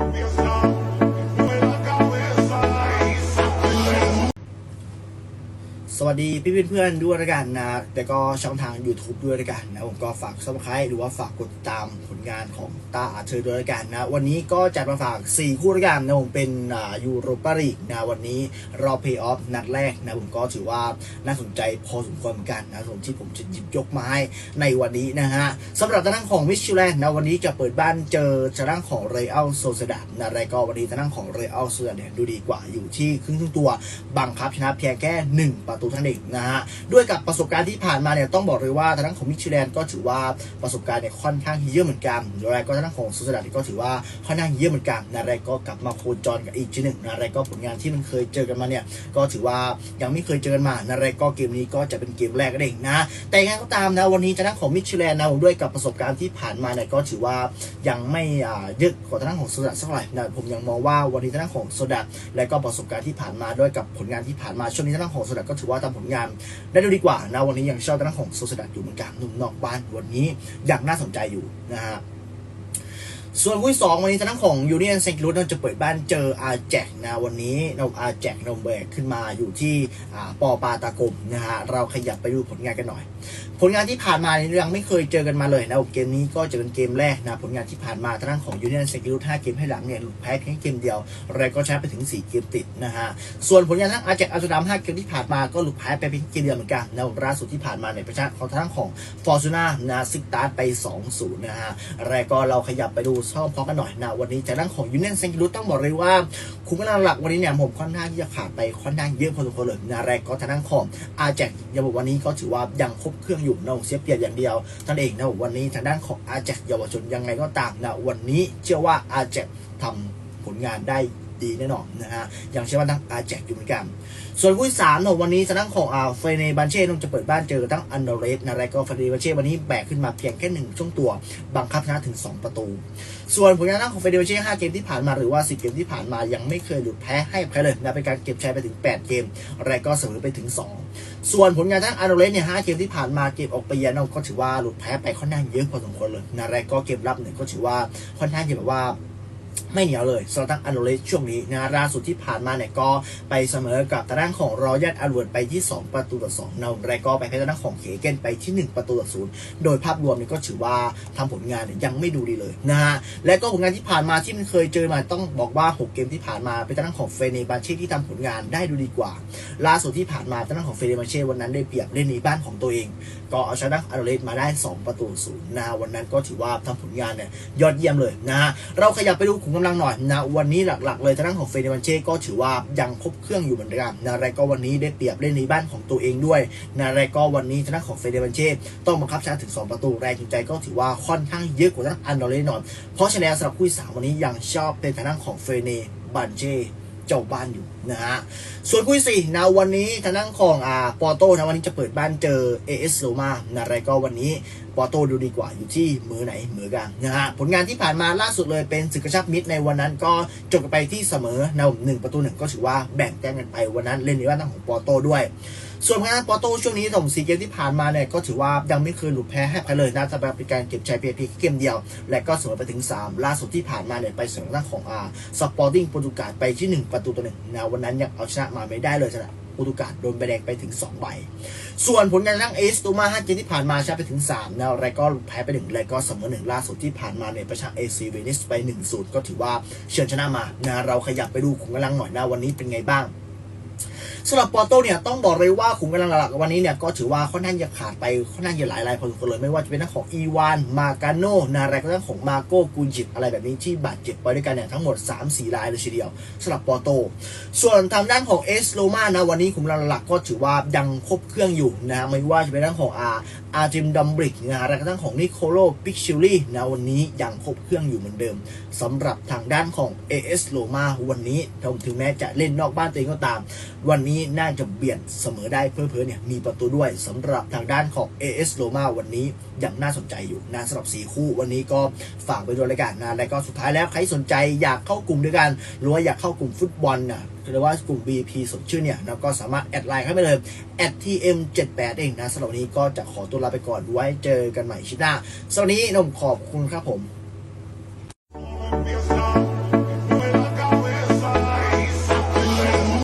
We. สวัสดีพี่เพื่อนๆด้วยละกันนะแต่ก็ช่องทาง YouTube ด้วยละกันนะผมก็ฝากซับสไครต์หรือว่าฝากกดติดตามผลงานของตาอาเธอร์ด้วยละกันนะวันนี้ก็จัดมาฝาก 4 คู่ละกันนะผมเป็นอ่ายูโรปาลีกนะวันนี้รอบเพย์ออฟนัดแรกนะผมก็ถือว่าน่าสนใจพอสมควรเหมือนกันนะส่วนที่ผมจะหยิบยกมาให้ในวันนี้นะฮะสำหรับทางด้านของมิชลินนะวันนี้จะเปิดบ้านเจอทางด้านของเรอัลโซเซดานะไรก็วันนี้ทางด้านของเรอัลโซเซดาเนี่ยดูดีกว่าอยู่ที่ครึ่งตัวบังคับชนะเพียงแค่หนึ่งประตูเท่านั้นเองนะฮะด้วยกับประสบการณ์ที่ผ่านมาเนี่ยต้องบอกเลยว่าทางด้านของมิชลินก็ถือว่าประสบการณ์เนี่ยค่อนข้างเยอะเหมือนกันแล้วก็ทางด้านของซูซาดาก็ถือว่าค่อนข้างเยอะเหมือนกันนะไรก็กลับมาโคจรกับอีกทีหนึ่งนะไรก็ผลงานที่มันเคยเจอกันมาเนี่ยก็ถือว่ายังไม่เคยเจอกันมานะไรก็เกมนี้ก็จะเป็นเกมแรกนั่นเองนะแต่ยังไงก็ตามนะวันนี้ทางด้านของมิชลินนะผมด้วยกับประสบการณ์ที่ผ่านมาเนี่ยก็ถือว่ายังไม่อ่าเยอะกว่าทางด้านของโซดาสักเท่าไหร่นะผมยังมองว่าวันนี้ทางด้านของโซดาและก็ประสบการณ์ที่ผ่านมาด้วยกับผลงานที่ผ่านมาช่วงนี้ทางด้านของโซดาก็ถือว่าทำผลงานได้ดูดีกว่านะวันนี้ยังชอบด้านของโซสดัดอยู่เหมือนกันหนุ่มนอกบ้านวันนี้อย่างน่าสนใจอยู่นะครับ ส่วนคู่สองวันนี้ทางด้านของยูเนียนเซนต์ลูสจะเปิดบ้านเจออาแจกนะวันนี้เราอาแจกนมแบกขึ้นมาอยู่ที่ปอปาตากมนะฮะเราขยับไปดูผลงานกันหน่อย ผลงานที่ผ่านมานี่ยังไม่เคยเจอกันมาเลยนะเกมนี้ก็จะเป็นเกมแรกนะผลงานที่ผ่านมาทางด้านของยูเนียนเซนต์ลูส5เกมให้หลังเนี่ยหลุดแพ้เพียงเกมเดียวแล้วก็ชนะไปถึง 4 เกมติดนะฮะส่วนผลงานทั้งอาแจกอัลสดาม5เกมที่ผ่านมาก็หลุดแพ้ไปเพียงเกมเดียวเหมือนกันนะล่าสุดที่ผ่านมาในประชาของทางด้านของฟอร์จูน่านะซิกตาร์ไป2-0นะฮะแล้วก็เราขยับไปดูช่องพร้อมกันหน่อยนะวันนี้จากด้านของยูเนียนเซนต์ลูสต้องบอกเลยว่าคุณกำลังหลักวันนี้เนี่ยผมค่อนข้างที่จะขาดไปค่อนข้างเยอะพอสมควรเลยนะแรกก็ทางด้านของอาแจกยาบอกวันนี้ก็ถือว่ายังครบเครื่องอยู่นะเสียเปรียบอย่างเดียวท่านเองนะวันนี้ทางด้านของอาแจกเยาวชนยังไงก็ตามนะวันนี้เชื่อว่าอาแจกทำผลงานได้ ดีแน่นอนนะฮะอยังเชื่อว่าทั้งอาแจกอยู่เหมือนกัน ส่วนคู่ที่สามวันนี้ทางด้านของอ่าเฟเนบันเช่ต้องจะเปิดบ้านเจอทั้งอันเดร์เรสนะไรก็เฟเนบันเช่วันนี้แบกขึ้นมาเพียงแค่หนึ่งช่วงตัวบังคับชนะถึง 2 ประตู ส่วนผลงานด้านของเฟเดเช่5เกมที่ผ่านมาหรือว่า 10 เกมที่ผ่านมายังไม่เคยหลุดแพ้ให้ใครเลยนะเป็นการเก็บชัยไปถึง 8 เกมไรก็เสมอไปถึง 2ส่วนผลงานด้านอันเดร์เรสเนี่ย5เกมที่ผ่านมาเกมออกไปเยือนก็ถือว่าหลุดแพ้ไปค่อนข้างเยอะพอสมควรเลยนะไรก็เกมรับเนี่ยก็ถือว่าค่อนข้างจะแบบว่า ไม่เหนียวเลยสำหรับทางอันโดเลสช่วงนี้นะล่าสุดที่ผ่านมาเนี่ยก็ไปเสมอกับทางด้านของรอยัลอันเวิร์ดไปที่ 2 ประตูต่อ2นาแรกก็ไปแพ้ทางด้านของเคเกนไปที่ 1 ประตูต่อศูนย์โดยภาพรวมเนี่ยก็ถือว่าทำผลงานเนี่ยยังไม่ดูดีเลยนะฮะและก็ผลงานที่ผ่านมาที่มันเคยเจอมาต้องบอกว่า 6 เกมที่ผ่านมาเป็นทางด้านของเฟเนบาเช่ที่ทำผลงานได้ดูดีกว่า ล่าสุดที่ผ่านมาทางด้านของเฟเนบาเช่วันนั้นได้เปรียบเล่นในบ้านของตัวเอง ก็เอาชนะอันโดเลสมาได้ 2 ประตูศูนย์นะวันนั้นก็ถือว่าทำผลงานเนี่ยยอดเยี่ยมเลยนะฮะเราขยับไปดูขุมกำลังหน่อยนะวันนี้หลักๆ เลยทางด้านของเฟเนบันเช่ก็ถือว่ายังครบเครื่องอยู่เหมือนกันนะไรก็วันนี้ได้เปรียบเล่นในบ้านของตัวเองด้วยนะไรก็วันนี้ทางด้านของเฟเนบันเช่ต้องบังคับชนะถึง 2 ประตูแรงจูงใจก็ถือว่าค่อนข้างเยอะกว่าทางด้านอันโดเลน่อนเพราะฉะนั้นสำหรับคู่สามวันนี้ยังชอบเป็นทางด้านของเฟเนบันเช่ เจ้าบ้านอยู่นะฮะส่วนคู่ที่สี่นะวันนี้ทางด้านของอ่าปอโต้นะวันนี้จะเปิดบ้านเจอเอสโรมานะไรก็วันนี้ปอโต้ดูดีกว่าอยู่ที่มือไหนมือกางนะฮะผลงานที่ผ่านมาล่าสุดเลยเป็นศึกกระชับมิตรในวันนั้นก็จบไปที่เสมอนะหนึ่งประตูหนึ่งก็ถือว่าแบ่งแต้มกันไปวันนั้นเล่นในบ้านของปอโต้ด้วยส่วนผลงานปอโต้ช่วงนี้ผมสีเกมที่ผ่านมาเนี่ยก็ถือว่ายังไม่เคยหลุดแพ้ให้ใครเลยนะสำหรับเป็นการเก็บชัยเพียงเพียงเกมเดียว และก็เสมอไปถึง 3 ล่าสุดที่ผ่านมาเนี่ยไปเสมอทางของอ่าสปอร์ติ้งโปรตุเกสไปที่ 1 ประตูต่อหนึ่งนะวันนั้นยังเอาชนะมาไม่ได้เลยสำหรับโปรตุเกสโดนใบแดงไปถึง 2 ใบ ส่วนผลงานทั้งเอสตูมา5เกมที่ผ่านมาชนะไปถึง3นะแล้วก็แพ้ไป1แล้วก็เสมอ1ล่าสุดที่ผ่านมาในยประชาเอซีเวนิสไป1สูตรก็ถือว่าเชิญชนะมานะเราขยับไปดูขุมกำลังหน่อยนะวันนี้เป็นไงบ้างสำหรับปอร์โตเนี่ยต้องบอกเลยว่าขุมกำลังหลักๆวันนี้เนี่ยก็ถือว่าค่อนข้างจะขาดไปค่อนข้างจะหลายรายพอสมควรเลยไม่ว่าจะเป็นทั้งของอีวานมาการโนนาไรก็ทั้งของมาโกกุนจิตอะไรแบบนี้ที่บาดเจ็บไปด้วยกันเนี่ยทั้งหมด 3-4 รายเลยทีเดียวสำหรับปอร์โต ส่วนทางด้านของเอสโลมานะวันนี้ขุมกำลังหลักๆก็ถือว่ายังครบเครื่องอยู่นะไม่ว่าจะเป็นทั้งของอาอาร์จิมดัมบริกนะและก็ทั้งของนิโคโลปิกชิลลี่นะวันนี้ยังครบเครื่องอยู่เหมือนเดิมสำหรับทางด้านของ AS โ o มาวันนี้ถึงแม้จะเล่นนอกบ้านตัวเองก็ตามวันนี้น่าจะเบียดเสมอได้เพื่อๆเนี่ยมีประตูด้วยสำหรับทางด้านของ AS โ o มาวันนี้ยังน่าสนใจอยู่นะสำหรับ 4 คู่วันนี้ก็ฝากไปด้วยรายการนะและก็สุดท้ายแล้วใครสนใจอยากเข้ากลุ่มด้วยกัน หรือว่าอยากเข้ากลุ่มฟุตบอลนะหรือว่ากลุ่ม BP สดชื่อเนี่ยเราก็สามารถแอดไลน์เข้าไปเลย @tm78 เองนะสำหรับวันนี้ก็จะขอตัวลาไปก่อนไว้เจอกันใหม่ชิดหน้าสำหรับวันนี้นมขอบคุณครับผม